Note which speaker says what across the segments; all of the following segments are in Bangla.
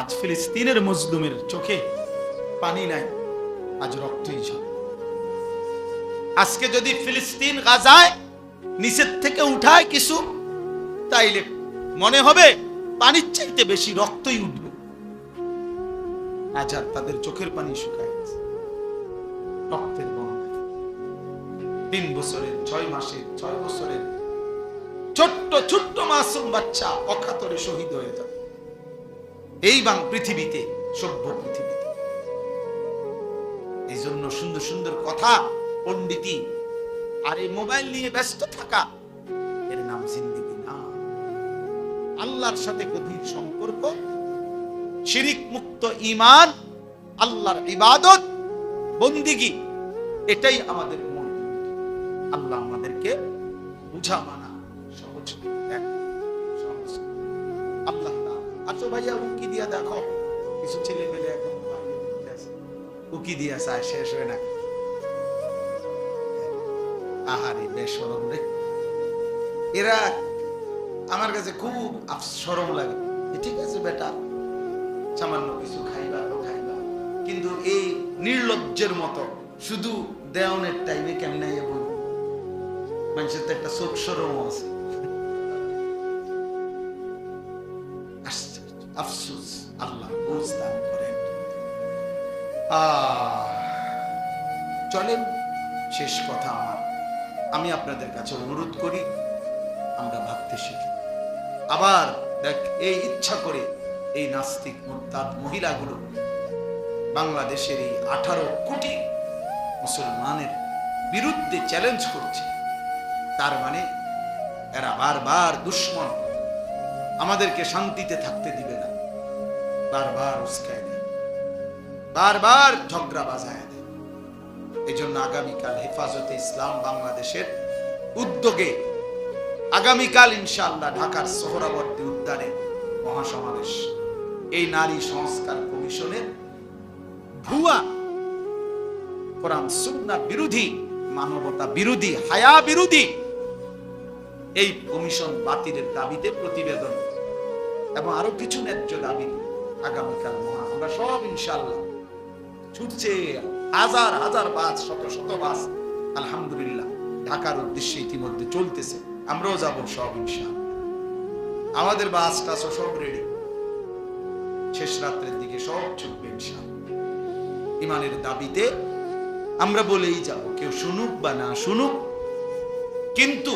Speaker 1: আজ ফিলিস্তিনের মজলুমের চোখে পানি নাই, আজ রক্তই ঝরে। আজকে যদি ফিলিস্তিন গাজায় নিচের থেকে উঠায় কিছু, তাইলে মনে হবে পানির চাইতে বেশি রক্তই উঠবে। আজ আর তাদের চোখের পানি শুকায় রক্তের তিন বছরের, ছয় মাসের, ছয় বছরের ছোট্ট ছোট্ট মাসুম বাচ্চা অকাতরে শহীদ হয়ে যাবে এই বাং পৃথিবীতে, সভ্য পৃথিবীতে। এই জন্য সুন্দর সুন্দর কথা, পণ্ডিতি, আর এই মোবাইল নিয়ে ব্যস্ত থাকা, এর নাম জিন্দিগি না। আল্লাহর সাথে গভীর সম্পর্ক, শিরিক মুক্ত ইমান আল্লাহর ইবাদত, বন্দিগি, এটাই আমাদের মূল। আল্লাহ আমাদেরকে বুঝা ভাইয়া উকি দিয়া দেখো। কিছু ছেলে মেলে এখন। উকি দিয়া চায়, শেষ হয় না। আহারে রে। এরা আমার কাছে খুব সরম লাগে। ঠিক আছে বেটা, সামান্য কিছু খাইবা তো খাইবা। কিন্তু এই নির্লজ্জের মতো, শুধু দেওয়ানের টাইমে কেমনে বলব? মানুষের তো একটা চোখ সরম আছে। চলেন, শেষ কথা আমার। আমি আপনাদের কাছে অনুরোধ করি, আমরা ভাবতে শিখি। আবার দেখ, এই ইচ্ছা করে এই নাস্তিক মুরতাদ মহিলাগুলো বাংলাদেশের এই আঠারো কোটি মুসলমানের বিরুদ্ধে চ্যালেঞ্জ করছে। তার মানে এরা বারবার দুশ্মন। আমাদেরকে শান্তিতে থাকতে দিবে না। বারবার উস্কায় বারবার ঝগড়া বাজায় দেয়। এই জন্য আগামীকাল হেফাজতে ইসলাম বাংলাদেশের উদ্যোগে আগামীকাল ইনশাআল্লাহ ঢাকার সোহরাবর্তী উদ্যানে মহাসমাবেশ। এই নারী সংস্কার কমিশনের ভুয়া কোরআন সুন্না বিরোধী, মানবতা বিরোধী, হায়া বিরোধী এই কমিশন বাতিলের দাবিতে প্রতিবেদন এবং আরও কিছু ন্যায্য দাবি আগামীকাল মহা আমরা সব ইনশাল্লাহ ছুটছে, হাজার হাজার বাস, শত শত বাস। আলহামদুলিল্লাহ, ঢাকার উদ্দেশ্যে ইতিমধ্যে চলতেছে। আমরাও যাব সব ইনশাল্লাহ আমাদের বাস টাস সব রেডি শেষ রাত্রের দিকে সব ছুটবে ইনশাল্লাহ ইমানের দাবিতে আমরা বলেই যাব, কেউ শুনুক বা না শুনুক, কিন্তু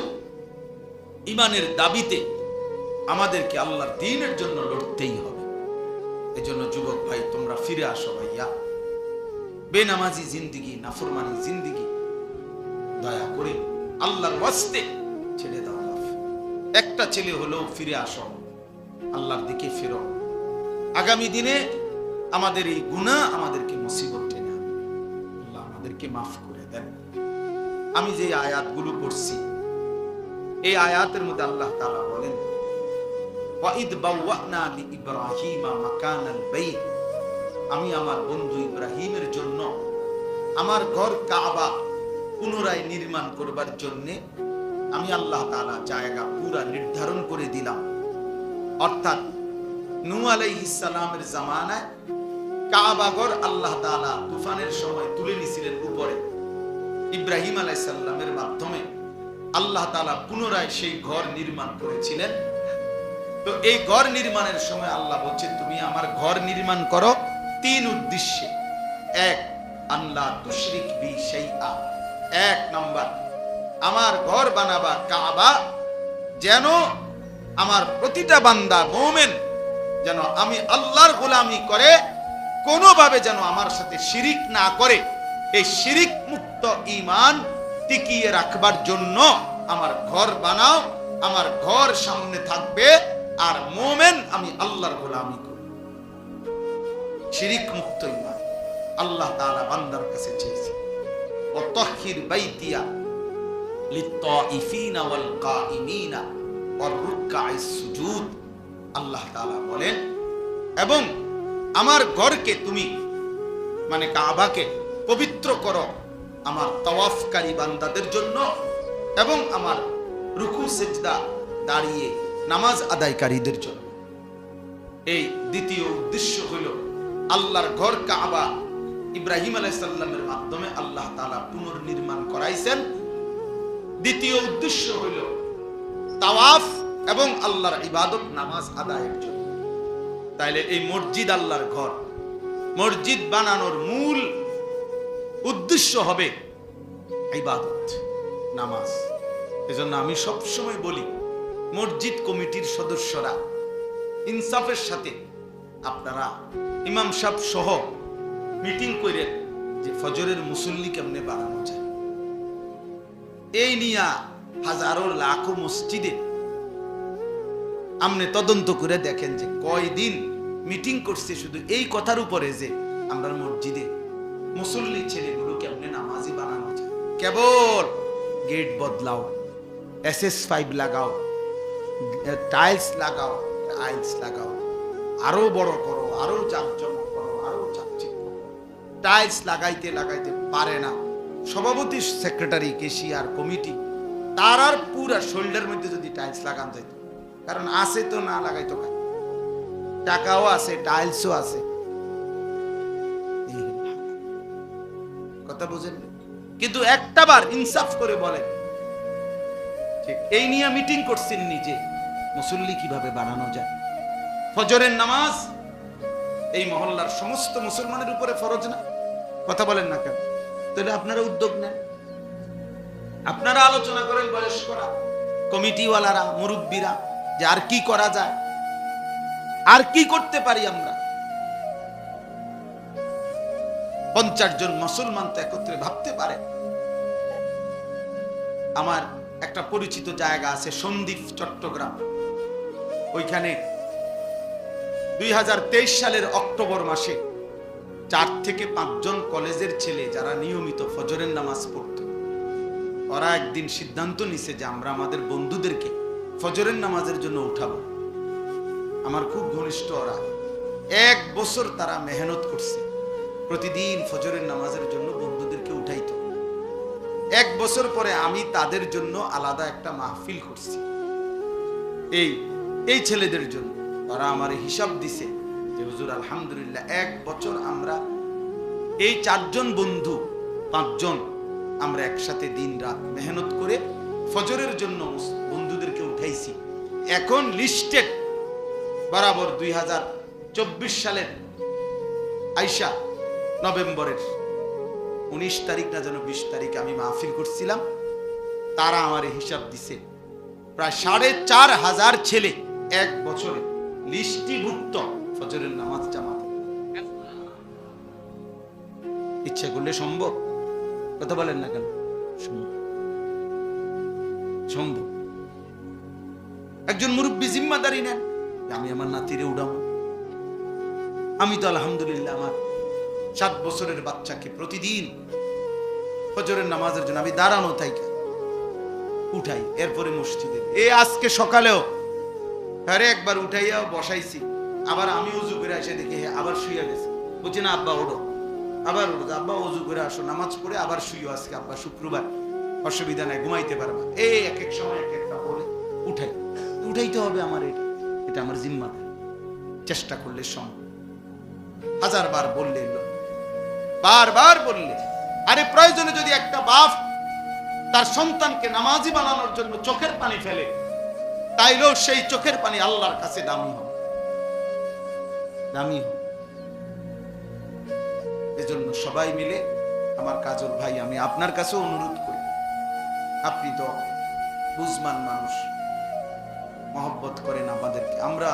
Speaker 1: ইমানের দাবিতে আমাদেরকে আল্লাহর দিনের জন্য লড়তেই হবে। এজন্য যুবক ভাই, তোমরা ফিরে আসো ভাইয়া। বেনামাজি জিন্দিগি, নাফরমানি জিন্দিগি, দয়া করে আল্লাহর ওয়াস্তে ছেড়ে দাও একটা ছেলে হলেও ফিরে আসো, আল্লাহর দিকে ফেরো। আগামী দিনে আমাদের এই গুনাহ আমাদেরকে মুসিবত টেনে আল্লাহ আমাদেরকে মাফ করে দেন। আমি যে আয়াতগুলো পড়ছি, এই আয়াতের মধ্যে আল্লাহ তাআলা বলেন ওয়াইদ বাওয়ানা লিইব্রাহিমা মাকানাল বাইত। আমি আমার বন্ধু ইব্রাহিমের জন্য আমার ঘর কাবা পুনরায় নির্মাণ করবার জন্য আমি আল্লাহ তাআলা জায়গা পুরা নির্ধারণ করে দিলাম। অর্থাৎ নূ আলাইহিস সালামের জামানায় কাবাগর আল্লাহ তাআলা তুফানের সময় তুলে নিছিলেন উপরে। ইব্রাহিম আলাইসাল্লামের মাধ্যমে আল্লাহ তাআলা পুনরায় সেই ঘর নির্মাণ করেছিলেন। তো এই ঘর নির্মাণের সময় আল্লাহ বলছে, তুমি আমার ঘর নির্মাণ করো। তিন উদ্দেশ্যে। এক আল্লাহ তুশরিক বি শাইআ। এক নম্বর, আমার ঘর বানাবা কাবা, যেন আমার প্রতিটা বান্দা মোমেন, যেন আমি আল্লাহর গোলামি করে, কোনোভাবে যেন আমার সাথে শিরিক না করে। এই শিরিক মুক্ত ইমান টিকিয়ে রাখবার জন্য আমার ঘর বানাও, আমার ঘর সামনে থাকবে, আর মোমেন আমি আল্লাহর গোলামি শিরিক মুক্ত ইমান আল্লাহ তাআলা বান্দার কাছে চেয়েছে। ও তহির বাইতিয়া লিত্তাইফিনা ওয়াল কাইমিনা ওয়ার রুকআইস সুজুদ। আল্লাহ তাআলা বলেন, এবং আমার ঘরকে তুমি মানে কাবাকে পবিত্র করো আমার তাওয়াফকারী বান্দাদের জন্য এবং আমার রুকু, সেজদা দাঁড়িয়ে নামাজ আদায়কারীদের জন্য। এই দ্বিতীয় উদ্দেশ্য হইল আল্লাহর ঘর কাবা ইব্রাহিম আলাইসাল্লামের মাধ্যমে আল্লাহ তালা পুনর্নির্মাণ করাইছেন। দ্বিতীয় উদ্দেশ্য হইল তাওয়াফ এবং আল্লাহর ইবাদত নামাজ আদায়ের জন্য। তাইলে এই মসজিদ আল্লাহর ঘর। মসজিদ বানানোর মূল উদ্দেশ্য হবে ইবাদত, নামাজ। এজন্য আমি সবসময় বলি, মসজিদ কমিটির সদস্যরা ইনসাফের সাথে আপনারা ইমাম সাহেব সহ মিটিং করেন যে ফজরের মুসল্লি কেমনে বাড়ানো যায়। এই নিয়া হাজারো লাখো মসজিদে আপনি তদন্ত করে দেখেন যে কয়দিন মিটিং করছে শুধু এই কথার উপরে যে আমরা মসজিদে মুসল্লি ছেলেগুলো কেমনে নামাজি বানানো যায়। কেবল গেট বদলাও এস এস ফাইভ লাগাও টাইলস লাগাও টাইলস লাগাও, আরও বড় করো। আরও জাঁকজমক করো, আরও চাকচিক টাইলস লাগাইতে লাগাইতে পারে না। সভাপতি, সেক্রেটারি, কেশিয়ার, কমিটি, তার আর পুরা শোল্ডার মধ্যে যদি টাইলস লাগান যেত কারণ আছে তো না লাগাইতো কাজ টাকাও আছে, টাইলসও আছে। কথা বুঝেন? কিন্তু একটা বার ইনসাফ করে বলে ঠিক, এই নিয়ে মিটিং করছেন নিজে। মুসল্লি কীভাবে বানানো যায়? ফজরের নামাজ এই মহল্লার সমস্ত মুসলমানের উপরে ফরজ না? কথা বলেন না কেন? তাহলে আপনারা উদ্যোগ নেন। আপনারা আলোচনা করেন বয়স্করা, কমিটিওয়ালারা, মুরব্বীরা, যে আর কি করা যায়, আর কি করতে পারি আমরা? পঞ্চাশ জন মুসলমান তো একত্রে ভাবতে পারে। আমার একটা পরিচিত জায়গা আছে, সন্দীপ চট্টগ্রাম। ওইখানে দুই হাজার তেইশ সালের অক্টোবর মাসে চার থেকে পাঁচজন কলেজের ছেলে যারা নিয়মিত ফজরের নামাজ পড়ত, ওরা একদিন সিদ্ধান্ত নিছে যে আমরা আমাদের বন্ধুদেরকে ফজরের নামাজের জন্য উঠাবো। আমার খুব ঘনিষ্ঠ ওরা, এক বছর তারা মেহনত করছে, প্রতিদিন ফজরের নামাজের জন্য বন্ধুদেরকে উঠাইত। এক বছর পরে আমি তাদের জন্য আলাদা একটা মাহফিল করছি। এই এই ছেলেদের জন্য। ওরা আমার হিসাব দিছে যে, হুজুর, আলহামদুলিল্লাহ, এক বছর আমরা এই চারজন বন্ধু, পাঁচজন আমরা একসাথে দিন রাত মেহনত করে ফজরের জন্য বন্ধুদেরকে উঠাইছি। এখন লিস্টেড বরাবর দুই হাজার চব্বিশ সালের আইসা নভেম্বরের উনিশ তারিখ না যেন বিশ তারিখ আমি মাহফিল করছিলাম, তারা আমার হিসাব দিছে। প্রায় সাড়ে চার হাজার ছেলে এক বছরে লিস্টিভুক্ত ফজরের নামাজ জামাতে। ইচ্ছা করলে সম্ভব? কথা বলেন না কেন? সম্ভব। একজন মুরব্বী জিম্মাদারি নেন আমি আমার নাতিরে উড়াবো। আমি তো আলহামদুলিল্লাহ আমার সাত বছরের বাচ্চাকে প্রতিদিন ফজরের নামাজের জন্য আমি দাঁড়ানো থাইকা উঠাই, এরপরে মসজিদে। এ আজকে সকালেও আরে একবার উঠাইয়া বসাইছি। আবার আমি উজু করে এসে দেখি হ্যাঁ আবার শুয়ে গেছে। বলছি, না, আব্বা, ওঠো। আবার ওঠো, আব্বা, উজু করে আসো। নামাজ পড়ে আবার শুইও আজকে, আব্বা, শুক্রবার। অসুবিধা নাই, ঘুমাইতে পারবা। এই এক এক সময় এক একটা বলে উঠাই। উঠাইতে হবে আমার এটা। এটা আমার জিম্মা চেষ্টা করলে সম্ভব হাজার বার বললে বারবার বললে। আরে, প্রয়োজনে যদি একটা বাপ তার সন্তানকে নামাজি বানানোর জন্য চোখের পানি ফেলে তাইলেও সেই চোখের পানি আল্লাহর কাছে দামি হবে দামি হবে এজন্য সবাই মিলে আমার কাজল ভাই, আমি আপনার কাছেও অনুরোধ করি, আপনি তো বুঝমান মানুষ, মহব্বত করেন আমাদেরকে। আমরা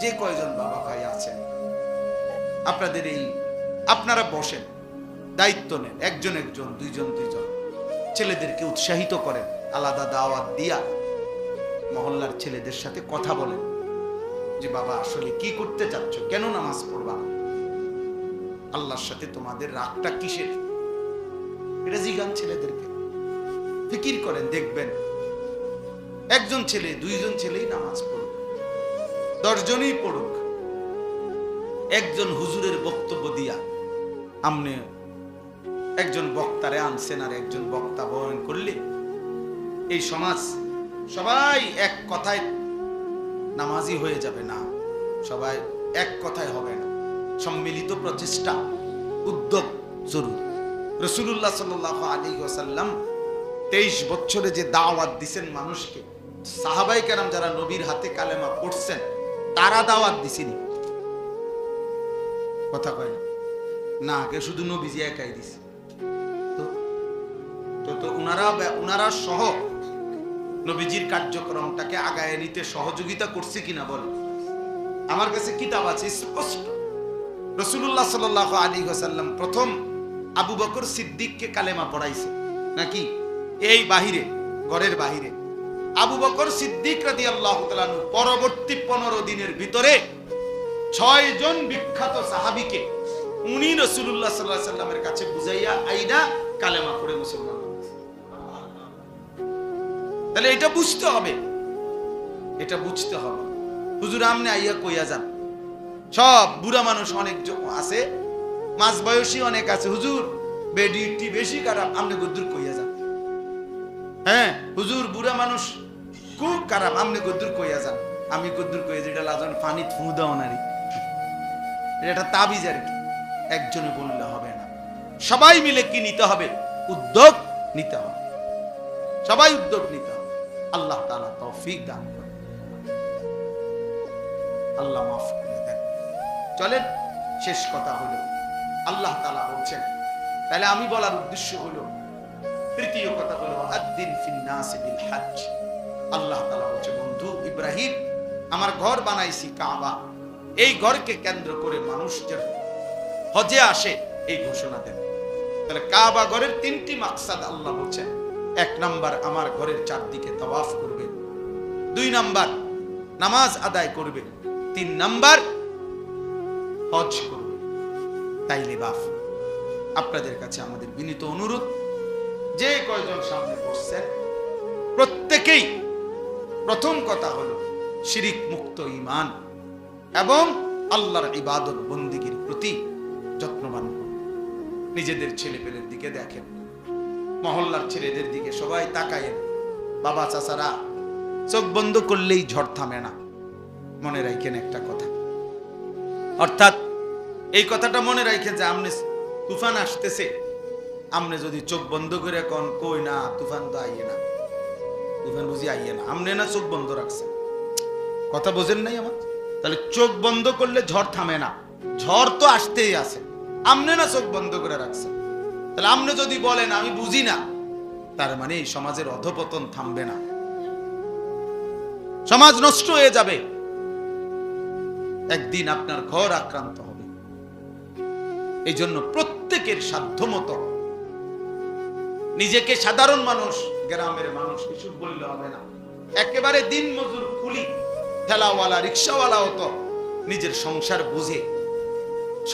Speaker 1: যে কয়জন বাবা ভাই আছেন, আপনাদের এই, আপনারা বসেন, দায়িত্ব নেন, একজন একজন, দুইজন দুইজন, ছেলেদেরকে উৎসাহিত করেন, আলাদা দাওয়াত দিয়া মহল্লার ছেলেদের সাথে কথা বলেন। যে বাবা, আসলে কি করতে চাচ্ছ? কেন নামাজ পড়বা? আল্লাহর সাথে তোমাদের রাগটা কিসের? এটা জিগান ছেলেদেরকে। ফিকির করেন, দেখবেন। একজন ছেলে, দুইজন ছেলেই নামাজ পড়ুক। দশজনই পড়ুক। একজন হুজুরের বক্তব্য দিয়া আমনে একজন বক্তারে আনছেন আর একজন বক্তা বরণ করলে এই সমাজ সবাই এক কথায় নামাজি হয়ে যাবে না। সবাই এক কথায় হবে না। সম্মিলিত প্রচেষ্টা, উদ্যোগ জরুরি। রসুল্লাহ সাল আলী ওসাল্লাম তেইশ বছরে যে দাওয়াত দিছেন মানুষকে, সাহাবাই কেরাম যারা নবীর হাতে কালেমা পড়ছেন, তারা দাওয়াত দিছেনি। কথা কয় না? না শুধু নবীজি একাই দিছে। তো তো ব্যা- উনারা সহ নবীজির কার্যক্রমটাকে আগায় নিতে সহযোগিতা করছে কিনা বল। আমার কাছে কিতাব আছে, স্পষ্ট। রসুল্লাহ সাল আলী হাসাল্লাম প্রথম আবু বকর সিদ্দিককে কালেমা পড়াইছে। নাকি? এই বাহিরে, ঘরের বাহিরে। আবু বকর সিদ্দিক রাদি আল্লাহ পরবর্তী পনেরো দিনের ভিতরে ছয় জন বিখ্যাত সাহাবিকে উনি রসুল্লাহ সাল্লাহ সাল্লামের কাছে বুঝাইয়া আইনা কালেমা পড়ে মুসলমান। তাহলে এটা বুঝতে হবে। এটা বুঝতে হবে। হুজুর আমনে আইয়া কইয়া যান। সব বুড়া মানুষ অনেক আছে, মাঝ বয়সী অনেক আছে। হুজুর বেডিটি বেশি খারাপ, আমনে গদ্দুর কইয়া যান। হ্যাঁ হুজুর, বুড়া মানুষ খুব খারাপ, আমনে গদ্দুর কইয়া যান। আমি গদ্দুর কইয়া যেটা লাজন পানি ফু দাও নারী এটা একটা তাবিজ আর কি। একজনে বললে হবে না। সবাই মিলে কি নিতে হবে? উদ্যোগ নিতে হবে। সবাই উদ্যোগ নিতে হবে আল্লাহ তাআলা তৌফিক দান করে আল্লাহ মাফ করে দেন। চলেন, শেষ কথা হলো, আল্লাহ তালা বলছেন, তাহলে আমি বলার উদ্দেশ্য হলো, তৃতীয় কথা হলো, আদ্দিন ফিন্নাস বিল হজ আল্লাহ তালা বলছে, বন্ধু ইব্রাহিম, আমার ঘর বানাইছি কাবা। এই ঘরকে কেন্দ্র করে মানুষ যেন হজে আসে, এই ঘোষণা দেন। তাহলে কাবা ঘরের তিনটি মাকসাদ আল্লাহ বলছেন এক নাম্বার আমার ঘরের চারদিকে তওয়াফ করবে। দুই নাম্বার নামাজ আদায় করবে। তিন নাম্বার হজ করবে। তাইলে বাফ আপনাদের কাছে আমাদের বিনীত অনুরোধ, যে কয়জন সামনে বসছেন, প্রত্যেকেই প্রথম কথা হলো শিরিক মুক্ত ইমান এবং আল্লাহর ইবাদত বন্দিগির প্রতি যত্নবান নিজেদের ছেলেপেলের দিকে দেখেন। মহল্লার ছেলেদের দিকে সবাই তাকায়। বাবা, চাচারা, চোখ বন্ধ করলেই ঝড় থামে না। মনে রাখেন একটা কথা। অর্থাৎ এই কথাটা মনে রাখে যে আমনে তুফান আসতেছে। আমনে যদি চোখ বন্ধ করে কন, কই না, তুফান তো আইয়ে না। তুফান বুঝি আইয়ে না। আমনে না চোখ বন্ধ রাখছে? কথা বোঝেন নাই আমার? তাহলে চোখ বন্ধ করলে ঝড় থামে না। ঝড় তো আসতেই আছে। আমনে না চোখ বন্ধ করে রাখছে? তাহলে আমনে যদি বলেন, আমি বুঝি না, তার মানে এই সমাজের অধপতন থামবে না। সমাজ নষ্ট হয়ে যাবে। একদিন আপনার ঘর আক্রান্ত হবে। এই জন্য প্রত্যেকের সাধ্যমতো নিজেকে সাধারণ মানুষ, গ্রামের মানুষ কিছু বললে হবে না। একেবারে দিন মজুর কুলি, ঠেলাওয়ালা রিক্সাওয়ালাও তো নিজের সংসার বুঝে,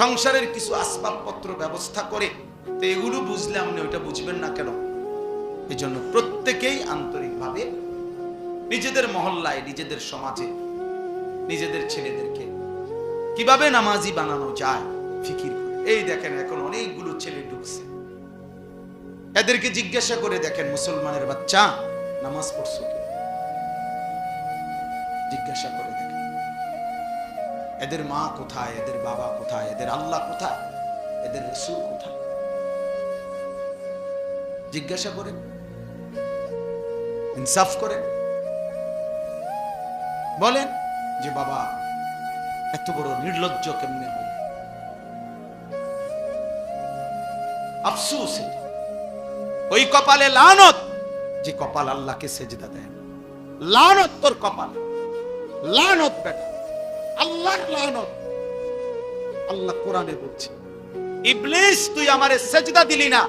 Speaker 1: সংসারের কিছু আসবাবপত্র ব্যবস্থা করে তো এগুলো বুঝলে আপনি ওইটা বুঝবেন না কেন? এই জন্য প্রত্যেকেই আন্তরিকভাবে নিজেদের মহল্লায়, নিজেদের সমাজে, নিজেদের ছেলেদেরকে কীভাবে নামাজি বানানো যায় ফিকির করে। এই দেখেন এখন অনেকগুলো ছেলে ঢুকছে। এদেরকে জিজ্ঞাসা করে দেখেন, মুসলমানের বাচ্চা নামাজ পড়ছো কি? জিজ্ঞাসা করে দেখেন। এদের মা কোথায়? এদের বাবা কোথায়? এদের আল্লাহ কোথায়? এদের রসুল কোথায়? জিজ্ঞাসা করেন, ইনসাফ করেন। বলেন যে, বাবা, এত বড় নির্লজ্জ কেমনে হল? আফসুস ওই কপালে লানত, যে কপাল আল্লাহকে সেজদা দেয় না। লানত তোর কপাল। লানত বেটা। আল্লাহর লানত। আল্লাহ কোরআনে বলছে, ইবলিস, তুই আমারে সেজদা দিলি না।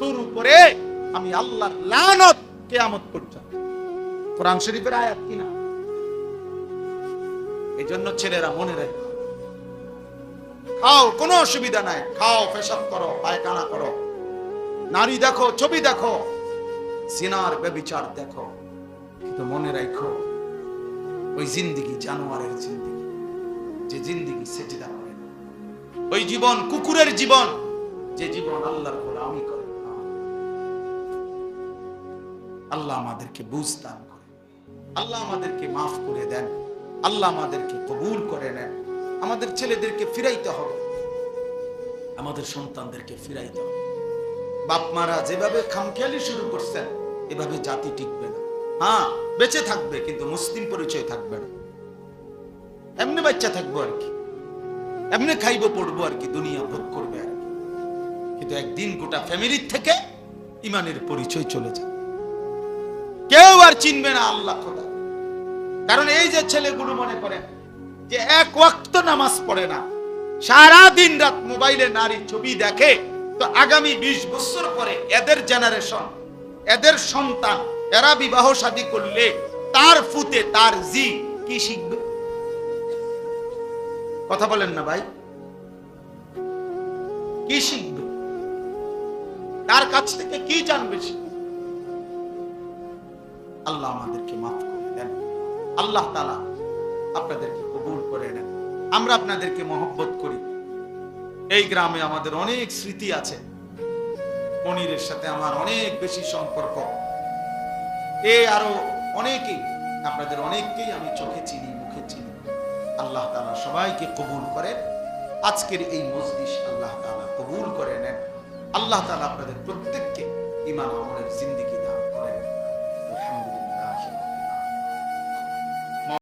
Speaker 1: তোর উপরে আমি আল্লাহর লানত কিয়ামত পর্যন্ত। কোরআন শরীফের আয়াত কিনা এই জন্য ছেলেরা মনে রাখো। খাও, কোনো অসুবিধা নাই। খাও, পেশাব করো, পায়খানা করো। নারী দেখো, ছবি দেখো। সিনার ব্যবিচার দেখো। কিন্তু মনে রাখো, ওই জিন্দিগি জানোয়ারের জিন্দিগি। যে জিন্দিগি করে না। ওই জীবন কুকুরের জীবন, যে জীবন আল্লাহর গোলামি করে। আল্লাহ আমাদেরকে বুঝ দান করে। আল্লাহ আমাদেরকে মাফ করে দেন। আল্লাহ আমাদেরকে কবুল করে নেন। আমাদের ছেলেদেরকে ফিরাইতে হবে। আমাদের সন্তানদেরকে ফিরাইতে হবে। বাপ মারা যেভাবে খামখেয়ালি শুরু করছেন, এভাবে জাতি টিকবে না। হ্যাঁ বেঁচে থাকবে, কিন্তু মুসলিম পরিচয় থাকবে না। এমনি বাচ্চা থাকব আর কি। এমনি খাইবো, পড়ব আর কি, দুনিয়া ভোগ করবে আর কি। কিন্তু একদিন গোটা ফ্যামিলির থেকে ইমানের পরিচয় চলে যায় চিনবে না আল্লাহ খোদা কারণ এই যে ছেলেগুলো মনে করেন যে এক ওয়াক্ত নামাজ পড়ে না, সারা দিন রাত মোবাইলে নারী ছবি দেখে, তো আগামী ২০ বছর পরে এদের জেনারেশন এদের সন্তান, এরা বিবাহ শাদী করলে তার ফুতে তার জি কি শিখবে? কথা বলেন না ভাই। কি শিখবে? তার কাছ থেকে কি জানবে সে? আল্লাহ আমাদেরকে মাফ করে দেন। আল্লাহ তালা আপনাদেরকে কবুল করে নেন। আমরা আপনাদেরকে মহব্বত করি। এই গ্রামে আমাদের অনেক স্মৃতি আছে। মনিরের সাথে আমার অনেক বেশি সম্পর্ক। এ আরও অনেকেই আপনাদের অনেককেই আমি চোখে চিনি, মুখে চিনি। আল্লাহ তালা সবাইকে কবুল করেন। আজকের এই মজলিস আল্লাহ তালা কবুল করে নেন। আল্লাহ তালা আপনাদের প্রত্যেককে ইমান আমলের জিন্দিগি